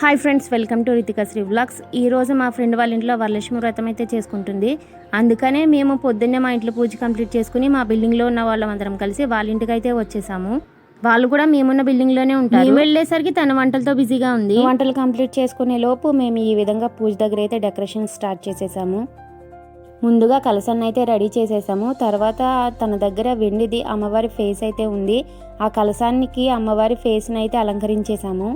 Hi friends welcome to Ritika Sri vlogs. ఈ రోజు మా ఫ్రెండ్ వాళ్ళ ఇంట్లో వరలక్ష్మి వ్రతం అయితే చేసుకుంటుంది. అందుకనే మేము పొద్దున్నే మా ఇంట్లో పూజ కంప్లీట్ చేసుకుని మా బిల్డింగ్లో ఉన్న వాళ్ళందరం కలిసి వాళ్ళ ఇంటికి అయితే వచ్చేసాము. వాళ్ళు కూడా మేమున్న బిల్డింగ్లోనే ఉంటారు. మేము వెళ్ళేసరికి తన వంటలతో బిజీగా ఉంది. వంటలు కంప్లీట్ చేసుకునే లోపు మేము ఈ విధంగా పూజ దగ్గర అయితే డెకరేషన్ స్టార్ట్ చేసేసాము. ముందుగా కలసాన్ని అయితే రెడీ చేసేసాము. తర్వాత తన దగ్గర వెండిది అమ్మవారి ఫేస్ అయితే ఉంది. ఆ కలసానికి అమ్మవారి ఫేస్ని అయితే అలంకరించేసాము.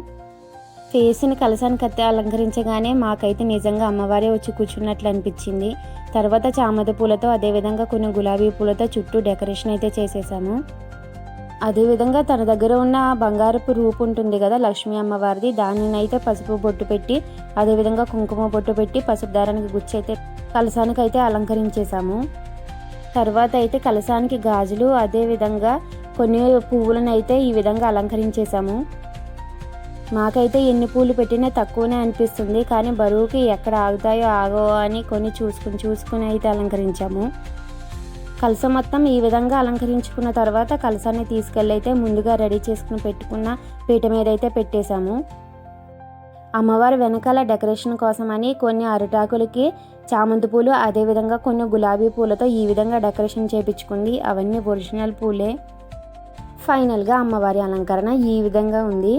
ఫేస్ని కలసానికి అయితే అలంకరించగానే మాకైతే నిజంగా అమ్మవారే వచ్చి కూర్చున్నట్లు అనిపించింది. తర్వాత చామద పూలతో అదేవిధంగా కొన్ని గులాబీ పూలతో చుట్టూ డెకరేషన్ అయితే చేసేసాము. అదేవిధంగా తన దగ్గర ఉన్న బంగారపు రూపు ఉంటుంది కదా లక్ష్మీ అమ్మవారిది దానిని అయితే పసుపు బొట్టు పెట్టి అదేవిధంగా కుంకుమ బొట్టు పెట్టి పసుపు దారానికి గుచ్చి అయితే కలసానికి అయితే అలంకరించేసాము. తర్వాత అయితే కలసానికి గాజులు అదేవిధంగా కొన్ని పువ్వులను అయితే ఈ విధంగా అలంకరించేసాము. మాకైతే ఎన్ని పూలు పెట్టినా తక్కువనే అనిపిస్తుంది కానీ బరువుకి ఎక్కడ ఆగుతాయో ఆగో అని కొన్ని చూసుకుని చూసుకుని అయితే అలంకరించాము. కలస మొత్తం ఈ విధంగా అలంకరించుకున్న తర్వాత కలసాన్ని తీసుకెళ్ళి అయితే ముందుగా రెడీ చేసుకుని పెట్టుకున్న పీట మీద అయితే పెట్టేశాము. అమ్మవారి వెనకాల డెకరేషన్ కోసమని కొన్ని అరిటాకులకి చామంతి పూలు అదేవిధంగా కొన్ని గులాబీ పూలతో ఈ విధంగా డెకరేషన్ చేపించుకుంది. అవన్నీ ఒరిజినల్ పూలే. ఫైనల్గా అమ్మవారి అలంకరణ ఈ విధంగా ఉంది.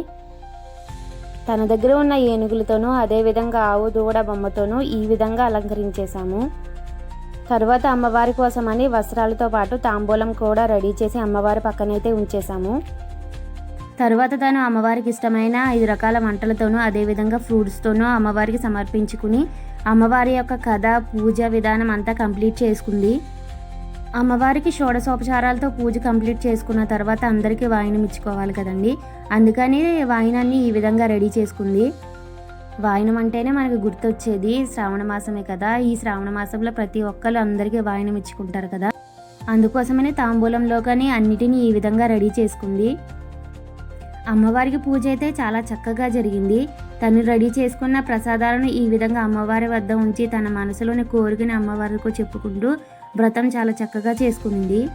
తన దగ్గర ఉన్న ఏనుగులతోనూ అదేవిధంగా ఆవు దూడ బొమ్మతోనూ ఈ విధంగా అలంకరించేశాము. తర్వాత అమ్మవారి కోసమని వస్త్రాలతో పాటు తాంబూలం కూడా రెడీ చేసి అమ్మవారి పక్కనైతే ఉంచేశాము. తర్వాత తను అమ్మవారికి ఇష్టమైన ఐదు రకాల వంటలతోనూ అదేవిధంగా ఫ్రూట్స్తోనూ అమ్మవారికి సమర్పించుకుని అమ్మవారి యొక్క కథ పూజ విధానం అంతా కంప్లీట్ చేసుకుంది. అమ్మవారికి షోడశోపచారాలతో పూజ కంప్లీట్ చేసుకున్న తర్వాత అందరికీ వాయినం ఇచ్చుకోవాలి కదండి. అందుకని వాయినాన్ని ఈ విధంగా రెడీ చేసుకుంది. వాయినం అంటేనే మనకు గుర్తొచ్చేది శ్రావణ మాసమే కదా. ఈ శ్రావణ మాసంలో ప్రతి ఒక్కరు అందరికీ వాయినం ఇచ్చుకుంటారు కదా. అందుకోసమనే తాంబూలంలో కానీ అన్నిటినీ ఈ విధంగా రెడీ చేసుకుంది. అమ్మవారికి పూజ అయితే చాలా చక్కగా జరిగింది. తను రెడీ చేసుకున్న ప్రసాదాలను ఈ విధంగా అమ్మవారి వద్ద ఉంచి తన మనసులోని కోరికని అమ్మవారికి చెప్పుకుంటూ వ్రతం చాలా చక్కగా చేసుకుంది.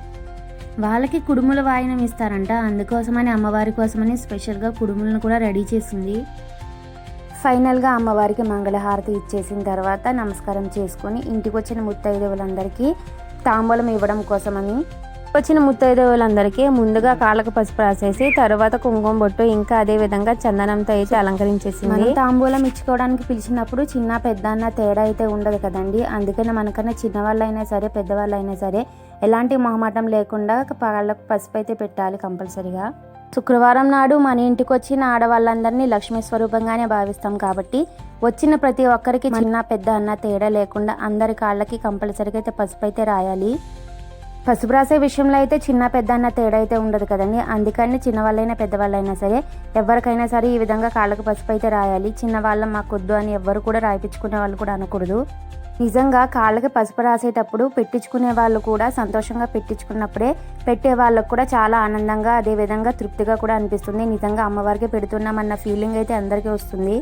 వాళ్ళకి కుడుముల వాయనం ఇస్తారంట. అందుకోసమని అమ్మవారి కోసమని స్పెషల్గా కుడుములను కూడా రెడీ చేసింది. ఫైనల్గా అమ్మవారికి మంగళహారతి ఇచ్చేసిన తర్వాత నమస్కారం చేసుకొని ఇంటికి వచ్చిన ముత్తైదవులందరికీ తాంబూలం ఇవ్వడం కోసమని వచ్చిన ముత్తైదవులందరికీ ముందుగా కాళ్ళకు పసుపు రాసేసి తర్వాత కుంకుమ బొట్టు ఇంకా అదే విధంగా చందనంతో అయితే అలంకరించేసింది. మనం తాంబూలం ఇచ్చుకోవడానికి పిలిచినప్పుడు చిన్న పెద్ద అన్న తేడా అయితే ఉండదు కదండి. అందుకనే మనకన్నా చిన్నవాళ్ళైనా సరే పెద్దవాళ్ళైనా సరే ఎలాంటి మొహమాటం లేకుండా కాళ్ళకు పసుపు అయితే పెట్టాలి కంపల్సరిగా. శుక్రవారం నాడు మన ఇంటికి వచ్చిన ఆడవాళ్ళందరినీ లక్ష్మీ స్వరూపంగానే భావిస్తాం కాబట్టి వచ్చిన ప్రతి ఒక్కరికి చిన్న పెద్ద అన్న తేడా లేకుండా అందరి కాళ్ళకి కంపల్సరీగా అయితే పసుపు అయితే రాయాలి. పసుపు రాసే విషయంలో అయితే చిన్న పెద్ద అన్న తేడా అయితే ఉండదు కదండి. అందుకని చిన్నవాళ్ళైనా పెద్దవాళ్ళైనా సరే ఎవరికైనా సరే ఈ విధంగా కాళ్ళకు పసుపు అయితే రాయాలి. చిన్నవాళ్ళం మాకొద్దు అని ఎవ్వరు కూడా రాయించుకునే వాళ్ళు కూడా అనకూడదు. నిజంగా కాళ్ళకి పసుపు రాసేటప్పుడు పెట్టించుకునే వాళ్ళు కూడా సంతోషంగా పెట్టించుకున్నప్పుడే పెట్టే వాళ్ళకు కూడా చాలా ఆనందంగా అదేవిధంగా తృప్తిగా కూడా అనిపిస్తుంది. నిజంగా అమ్మవారికి పెడుతున్నామన్న ఫీలింగ్ అయితే అందరికీ వస్తుంది.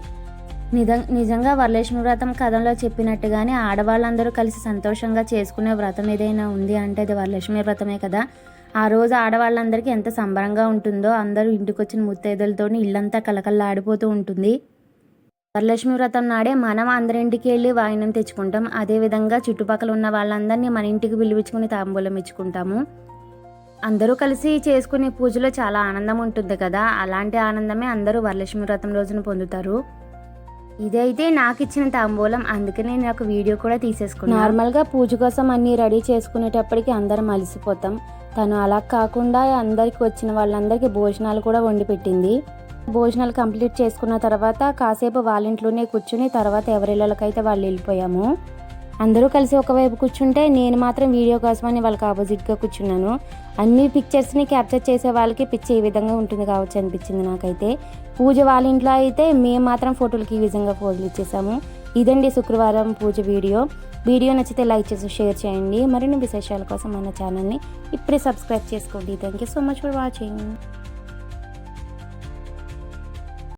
నిజం నిజంగా వరలక్ష్మి వ్రతం కథలో చెప్పినట్టుగానే ఆడవాళ్ళందరూ కలిసి సంతోషంగా చేసుకునే వ్రతం ఏదైనా ఉంది అంటే అది వరలక్ష్మి వ్రతమే కదా. ఆ రోజు ఆడవాళ్ళందరికీ ఎంత సంబరంగా ఉంటుందో అందరూ ఇంటికి వచ్చిన ముత్తైదులతో ఇల్లంతా కలకల్లాడిపోతూ ఉంటుంది. వరలక్ష్మి వ్రతం నాడే మనం అందరింటికి వెళ్ళి వాయినం తెచ్చుకుంటాం. అదేవిధంగా చుట్టుపక్కల ఉన్న వాళ్ళందరినీ మన ఇంటికి పిలిపించుకుని తాంబూలం ఇచ్చుకుంటాము. అందరూ కలిసి చేసుకునే పూజలో చాలా ఆనందం ఉంటుంది కదా. అలాంటి ఆనందమే అందరూ వరలక్ష్మి వ్రతం రోజున పొందుతారు. ఇదైతే నాకు ఇచ్చిన తాంబూలం అందుకే నేను ఒక వీడియో కూడా తీసేసుకున్నాను నార్మల్గా పూజ కోసం అన్ని రెడీ చేసుకునేటప్పటికి అందరం అలసిపోతాం. తను అలా కాకుండా అందరికి వచ్చిన వాళ్ళందరికీ భోజనాలు కూడా వండి పెట్టింది. భోజనాలు కంప్లీట్ చేసుకున్న తర్వాత కాసేపు వాళ్ళ ఇంట్లోనే కూర్చుని తర్వాత ఎవరిళ్ళకైతే వాళ్ళు వెళ్ళిపోయాము అందరూ కలిసి ఒకవైపు కూర్చుంటే నేను మాత్రం వీడియో కోసమని వాళ్ళకి ఆపోజిట్గా కూర్చున్నాను. అన్ని పిక్చర్స్ని క్యాప్చర్ చేసే వాళ్ళకి పిక్చర్ ఈ విధంగా ఉంటుంది కావచ్చు అనిపించింది నాకైతే. పూజ వాళ్ళ ఇంట్లో అయితే మేము మాత్రం ఫోటోలకి ఈ విధంగా ఫోటోలు ఇచ్చేసాము. ఇదండి శుక్రవారం పూజ వీడియో. వీడియో నచ్చితే లైక్ చేసి షేర్ చేయండి. మరిన్ని విశేషాల కోసం మన ఛానల్ని ఇప్పుడే సబ్స్క్రైబ్ చేసుకోండి. Thank you so much for watching.